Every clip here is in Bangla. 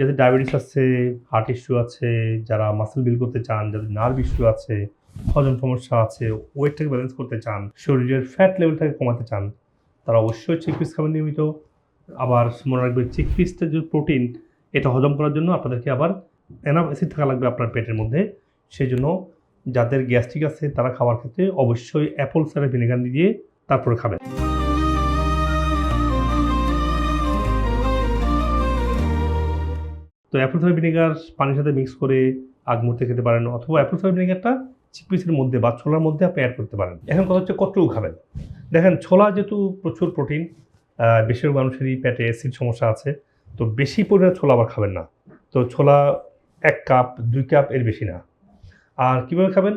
যাদের ডায়াবেটিস আছে হার্ট ইস্যু আছে, যারা মাসেল বিল করতে চান, যাদের নার্ভ ইস্যু আছে, হজম সমস্যা আছে ওয়েটটাকে ব্যালেন্স করতে চান, শরীরের ফ্যাট লেভেলটাকে কমাতে চান, তারা অবশ্যই চিকপিস খাবেন নিয়মিত। আবার মনে রাখবেন চিকপিসটা যে প্রোটিন এটা হজম করার জন্য আপনাদেরকে আবার এনাফ অ্যাসিড থাকা লাগবে আপনার পেটের মধ্যে। সেই জন্য যাদের গ্যাস্ট্রিক আছে, তারা খাওয়ার ক্ষেত্রে অবশ্যই অ্যাপল সাইডার ভিনেগার দিয়ে তারপরে খাবেন। তো সাইডার ভিনেগার পানির সাথে মিক্স করে আগ মুহূর্তে খেতে পারেন অথবা সাইডার ভিনেগারটা চিকপিসের মধ্যে বা ছোলার মধ্যে আপনি অ্যাড করতে পারেন। এখন কথা হচ্ছে কতটুকু খাবেন। দেখেন ছোলা যেহেতু প্রচুর প্রোটিন বেশিরভাগ মানুষেরই পেটে অ্যাসিড সমস্যা আছে, তো বেশি পরিমাণে ছোলা আবার খাবেন না। তো ছোলা এক কাপ দুই কাপ এর বেশি না। আর কীভাবে খাবেন?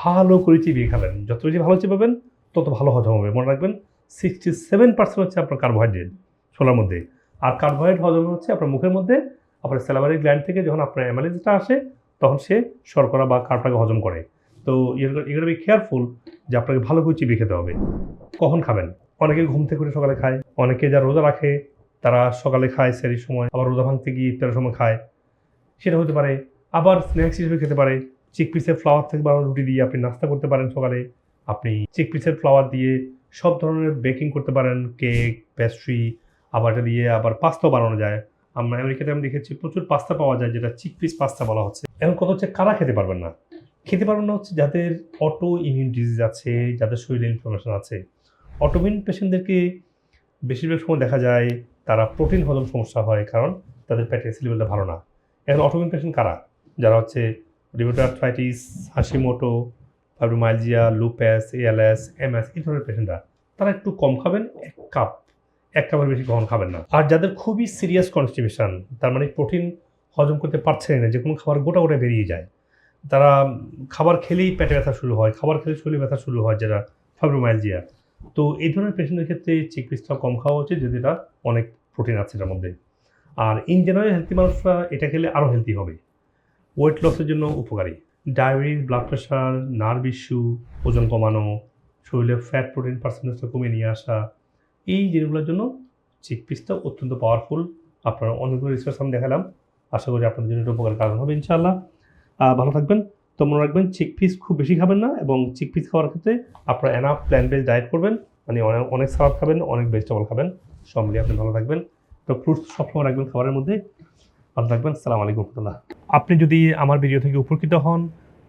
ভালো করে চিবিয়ে খাবেন। যত বেশি ভালো চিবাবেন, তত ভালো হজম হবে। মনে রাখবেন সিক্সটি সেভেন পার্সেন্ট হচ্ছে আপনার কার্বোহাইড্রেট ছোলার মধ্যে। আর কার্বোহাইড্রেট হজম হচ্ছে আপনার মুখের মধ্যে আপনার স্যালামারি গ্ল্যান্ড থেকে যখন আপনার অ্যামালিজটা আসে, তখন সে শর্করা বা কার্বটাকে হজম করে। তো এগুলো বি কেয়ারফুল যে আপনাকে ভালো করে চিবিয়ে খেতে হবে। কখন খাবেন? অনেকে ঘুম থেকে উঠে সকালে খায়, অনেকে যারা রোজা রাখে, তারা সকালে খায় সেরির সময়, আবার রোজা ভাঙতে গিয়ে ইফতারের সময় খায়। সেটা হতে পারে, আবার স্ন্যাক্স হিসেবে খেতে পারে। চিক পিসের ফ্লাওয়ার থেকে বানানো রুটি দিয়ে আপনি নাস্তা করতে পারেন সকালে। আপনি চিক পিসের ফ্লাওয়ার দিয়ে সব ধরনের বেকিং করতে পারেন কেক প্যাস্ট্রি আবার এটা দিয়ে আবার পাস্তাও বানানো যায়। আমরা আমেরিকাতে আমি দেখেছি প্রচুর পাস্তা পাওয়া যায়, যেটা চিক পিস পাস্তা বলা হচ্ছে। এখন কথা হচ্ছে কারা খেতে পারবেন না? খেতে পারবেন না হচ্ছে যাদের অটো ইমিউন ডিজিজ আছে, যাদের শরীরে ইনফ্লামেশন আছে। অটোমিন পেশেন্টদেরকে বেশিরভাগ সময় দেখা যায় তারা প্রোটিন হজম সমস্যা হয়, কারণ তাদের অ্যাসিড লেভেলটা ভালো না। এখন অটোমিন পেশেন্ট কারা? যারা হচ্ছে রিবোটার্থ্রাইটিস হাসিমোটো ফাইব্রোমাইলজিয়া লুপ্যাস এএলএস এমএস এই ধরনের পেশেন্টরা তারা একটু কম খাবেন, এক কাপ এক কাপের বেশি কখন খাবেন না। আর যাদের খুবই সিরিয়াস কনস্টিপেশন তার মানে প্রোটিন হজম করতে পারছেন না যে কোনো খাবার গোটা গোটা বেরিয়ে যায়। তারা খাবার খেলেই পেটে ব্যথা শুরু হয়, খাবার খেলে শরীরে ব্যথা শুরু হয় যেটা ফাইব্রোমাইলজিয়া তো এই ধরনের পেশেন্টের ক্ষেত্রে চিকিৎসা কম খাওয়া উচিত, যদি এটা অনেক প্রোটিন আছে এটার মধ্যে। আর ইন জেনারেল হেলথি মানুষরা এটা খেলে আরও হেলদি হবে। ওয়েট লসের জন্য উপকারী। Diabetes blood pressure nerve issue ওজন কমানো, শরীরে ফ্যাট প্রোটিন পার্সেন্টেজটা কমিয়ে নিয়ে আসা এই জিনিসগুলোর জন্য চিকপিসটা অত্যন্ত পাওয়ারফুল আপনারা অনেকগুলো রিসার্চ আমি দেখালাম। আশা করি আপনাদের জন্য এটা উপকারের কারণ হবে ইনশাআল্লাহ। আহ, ভালো থাকবেন। তো মনে রাখবেন চিকপিস খুব বেশি খাবেন না এবং চিকপিস খাওয়ার ক্ষেত্রে আপনারা এনাফ প্ল্যান বেস ডায়েট করবেন। মানে অনেক অনেক সালাদ খাবেন অনেক ভেজিটেবল খাবেন। সব মিলিয়ে আপনি ভালো থাকবেন। তো ফ্রুটস সবসময় রাখবেন খাবারের মধ্যে। ভালো থাকবেন। সালাম আলাইকুম রহমতুল্লাহ। আপনি যদি আমার ভিডিও থেকে উপকৃত হন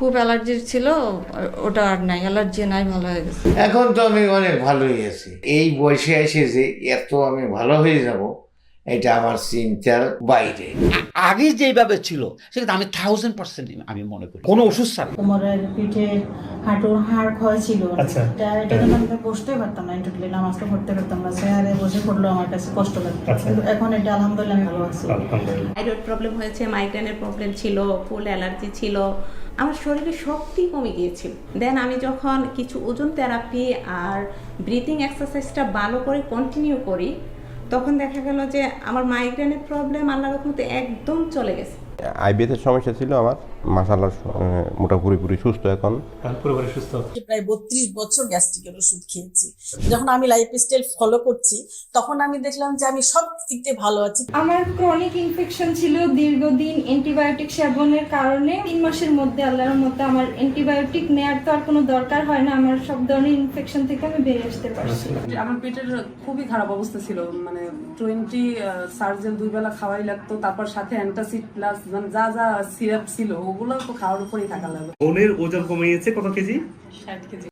খুব অ্যালার্জি ছিল ওটা আর নাই অ্যালার্জি নাই ভালো হয়ে গেছে। এখন তো আমি অনেক ভালোই আছি। এই বয়সে এসে যে এত আমি ভালো হয়ে যাব এটা আমার চিন্তার বাইরে। আগে যেভাবে ছিল সেটা আমি থাউজেন্ড পার্সেন্ট আমি মনে করি। কোনো ওষুধ ছাড়া। কোমরের পিঠে হাঁটুর হাড় ক্ষয় ছিল। আচ্ছা। এটা এটা জন্য আমি বসতেই পারতাম না ইন্টারলি নামাজটা পড়তে পারতাম না। চেয়ারে বসে পড়ল আমার কাছে কষ্ট লাগতো। আচ্ছা। কিন্তু এখন এটা আলহামদুলিল্লাহ আমি ভালো আছি। আলহামদুলিল্লাহ। থাইরয়েড প্রবলেম হয়েছে মাইগ্রেনের প্রবলেম ছিল ফুল অ্যালার্জি ছিল। আমার শরীরে শক্তি কমে গিয়েছিল। দেন আমি যখন কিছু ওজন থেরাপি আর ব্রিথিং এক্সারসাইজটা ভালো করে কন্টিনিউ করি, তখন দেখা গেল যে আমার মাইগ্রেনের প্রবলেম আল্লাহ রকমতে একদম চলে গেছে। আইবিএসের সমস্যা ছিল আমার। মাসাল্লাহ মোটামুটি পুরোপুরি সুস্থ এখন। পরিবারে সুস্থ প্রায় বত্রিশ বছর গ্যাস্ট্রিকের ওষুধ খেয়েছি। যখন আমি লাইফ স্টাইল ফলো করছি তখন আমি দেখলাম যে আমি সব দিক দিয়ে ভালো আছি। আমার ক্রনিক ইনফেকশন ছিল দীর্ঘদিন অ্যান্টিবায়োটিক সেবনের কারণে। তিন মাসের মধ্যে আল্লাহর মধ্যে আমার অ্যান্টিবায়োটিক নেয়ার তো আর কোনো দরকার হয় না। আমার সব ধরনের ইনফেকশন থেকে আমি বেরিয়ে আসতে পারছি। আমার পেটের খুবই খারাপ অবস্থা ছিল। মানে টোয়েন্টি সার্জেল দুই বেলা খাওয়াই লাগতো তারপর সাথে অ্যান্টাসিড প্লাস মানে যা যা সিরাপ ছিল ওগুলো তো খাওয়ার উপরেই থাকা লাগল বোনের ওজন কমে গেছে কত কেজি? ষাট কেজি।